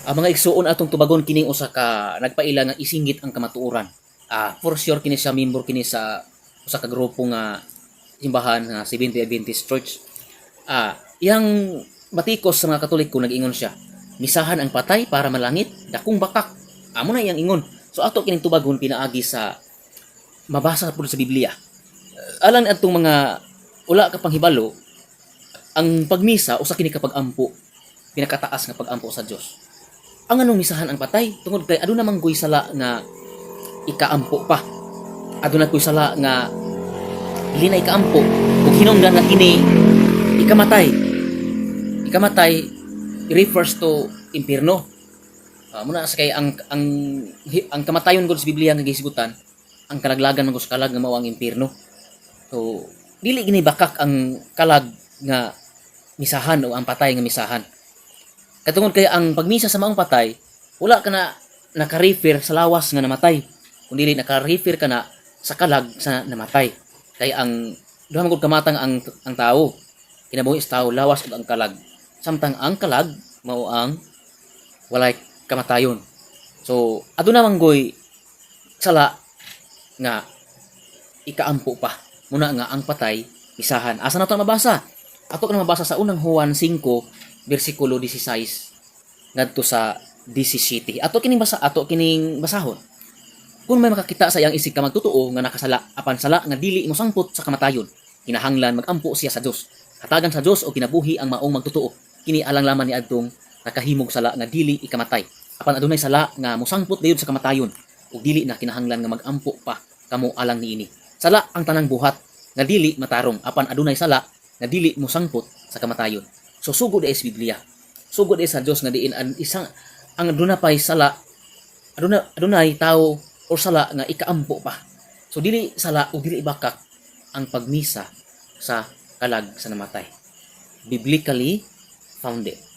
ang mga igsuon atong tubagon kining usa ka nagpaila nga isinggit ang kamatuoran. Ah, for sure kini sa member kini sa usa ka grupo nga simbahan nga Seventh-day Adventist Church. Ah, yang batikos sa mga Katoliko nag-ingon siya. Misahan ang patay para malangit, dakong bakak. Amo na iyang ingon. So ato kining tubagon pinaagi sa mabasa po sa Biblia. Alang atong mga wala ka pang hibalo, ang pagmisa usa kini kapag ampo pinakataas nga pagampo sa Dios ang anong misahan ang patay? Tungod kay aduna man goy sala nga ikaampo pa. Aduna koy sala nga dili na ikaampo. Ug hinungdan nga kini ikamatay. Ikamatay refers to impierno uh, muna sa kay ang ang ang kamatayon gud sa Biblia nga gisigutan ang kalaglagan sa kalag nga mao ang impierno so dili gini bakak ang kalag nga misahan o ang patay nga misahan Katungod kay ang pagmisa sa maong patay, wala ka na naka-refer sa lawas nga namatay. Kundi naka-refer ka na sa kalag sa namatay. Kay ang duha man kamatang ang ang tao. Kinabuhi sa tao lawas ug ang kalag. Samtang ang kalag mao ang walay kamatayon. So aduna man goy sala nga ikaampo pa. Muna nga ang patay misahan. Asa na to mabasa? Ato ka na mabasa sa unang Juan 5 versikulo 16 ngadto sa 17. Ato kining basa ato kining basahon. Kung may makakita sa iyang isig ka magtotoo nga nakasala apan sala nga dili mo sangpot sa kamatayon, kinahanglan magampo siya sa Dios. Hatagan sa Dios o kinabuhi ang maong magtotoo. Kini alang laman ni adtong nakahimog sala nga dili ikamatay. Apan adunay sala nga mosangpot dayon sa kamatayon ug dili na kinahanglan nga magampo pa kamo alang niini. Sala ang tanang buhat nga dili matarong apan adunay sala nga dili mosangpot sa kamatayon. So sugod is Biblia. Sugod is sa Dios nga diin ang isang ang aduna pay sala aduna adunay tao or sala nga ikaampo pa. So dili sala o dili bakak ang pagmisa sa kalag sa namatay. Biblically founded.